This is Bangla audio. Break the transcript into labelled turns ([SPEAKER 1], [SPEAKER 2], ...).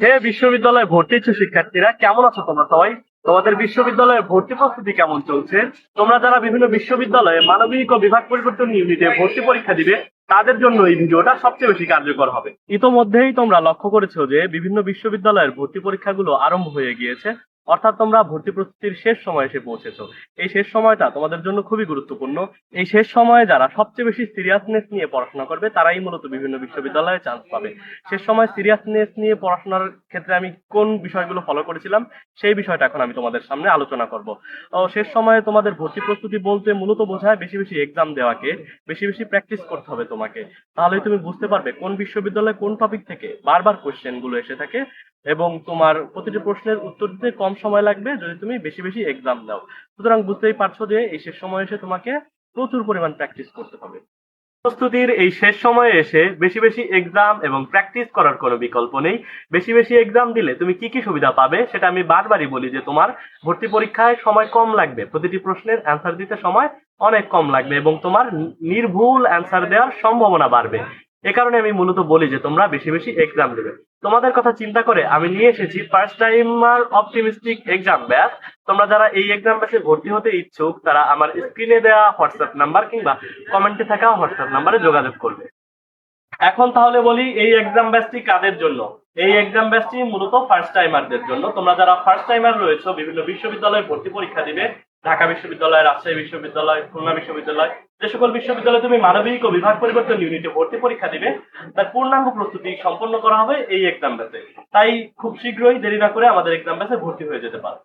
[SPEAKER 1] হে বিশ্ববিদ্যালয়ে ভর্তি ইচ্ছু শিক্ষার্থীরা, কেমন আছো তোমরা সবাই? তোমাদের বিশ্ববিদ্যালয়ে ভর্তি প্রস্তুতি কেমন চলছে? তোমরা যারা বিভিন্ন বিশ্ববিদ্যালয়ে মানবিক ও বিভাগ পরিবর্তন ইউনিটে ভর্তি পরীক্ষা দিবে, তাদের জন্য এই ভিডিওটা সবচেয়ে বেশি কার্যকর হবে। ইতোমধ্যেই তোমরা লক্ষ্য করেছ যে বিভিন্ন বিশ্ববিদ্যালয়ের ভর্তি পরীক্ষাগুলো আরম্ভ হয়ে গিয়েছে। অর্থাৎ তোমরা ভর্তি প্রস্তুতির শেষ সময় এসে পৌঁছেছো। এই শেষ সময়টা তোমাদের জন্য খুবই গুরুত্বপূর্ণ। এই শেষ সময়ে যারা সবচেয়ে বেশি সিরিয়াসনেস নিয়ে পড়াশোনা করবে, তারাই মূলত বিভিন্ন বিশ্ববিদ্যালয়ে চান্স পাবে। শেষ সময় সিরিয়াসনেস নিয়ে পড়াশোনার ক্ষেত্রে আমি কোন বিষয়গুলো ফলো করেছিলাম, সেই বিষয়টা এখন আমি তোমাদের সামনে আলোচনা করব। শেষ সময়ে তোমাদের ভর্তি প্রস্তুতি বলতে মূলত বোঝায় বেশি বেশি এক্সাম দেওয়াকে, বেশি বেশি প্র্যাকটিস করতে হবে তোমাকে। তাহলেই তুমি বুঝতে পারবে কোন বিশ্ববিদ্যালয়ে কোন টপিক থেকে বারবার কোশ্চেনগুলো এসে থাকে এবং তোমার প্রতিটি প্রশ্নের উত্তর দিতে কম সময় লাগবে যদি তুমি বেশি বেশি এক্সাম দাও। সুতরাং বুঝতেই পারছ যে এই শেষ সময় এসে তোমাকে প্রচুর পরিমাণ প্র্যাকটিস করতে হবে। প্রস্তুতির এই শেষ সময়ে এসে বেশি বেশি এক্সাম এবং প্র্যাকটিস করার কোনো বিকল্প নেই। বেশি বেশি এক্সাম দিলে তুমি কি কি সুবিধা পাবে সেটা আমি বারবারই বলি যে তোমার ভর্তি পরীক্ষায় সময় কম লাগবে। প্রতিটি প্রশ্নের অ্যান্সার দিতে সময় অনেক কম লাগবে এবং তোমার নির্ভুল অ্যান্সার দেওয়ার সম্ভাবনা বাড়বে। এ কারণে আমি মূলত বলি যে তোমরা বেশি বেশি এক্সাম দেবে তোমাদের কথা চিন্তা করে আমি নিয়ে এসেছি first time timer optimistic exam batch তোমরা যারা এই এক্সাম ব্যাচে ভর্তি হতে ইচ্ছুক, তারা আমার স্ক্রিনে দেওয়া হোয়াটসঅ্যাপ নাম্বার কিংবা কমেন্টে থাকা হোয়াটসঅ্যাপ নাম্বারে যোগাযোগ করবে। এখন তাহলে বলি এই এক্সাম ব্যাচটি কাদের জন্য? এই এক্সাম ব্যাচটি মূলত ফার্স্ট টাইমারদের জন্য। তোমরা যারা ফার্স্ট টাইমার রয়েছে, বিভিন্ন বিশ্ববিদ্যালয়ে ভর্তি পরীক্ষা দিবে ঢাকা বিশ্ববিদ্যালয়, রাজশাহী বিশ্ববিদ্যালয়, খুলনা বিশ্ববিদ্যালয়, যে সকল বিশ্ববিদ্যালয়ে তুমি মানবিক ও বিভাগ পরিবর্তন ইউনিটে ভর্তি পরীক্ষা দিবে, তার পূর্ণাঙ্গ প্রস্তুতি সম্পন্ন করা হবে এই এক্সাম ব্যাচে তাই খুব শীঘ্রই দেরি না করে আমাদের এক্সাম ব্যাচে ভর্তি হয়ে যেতে পারো।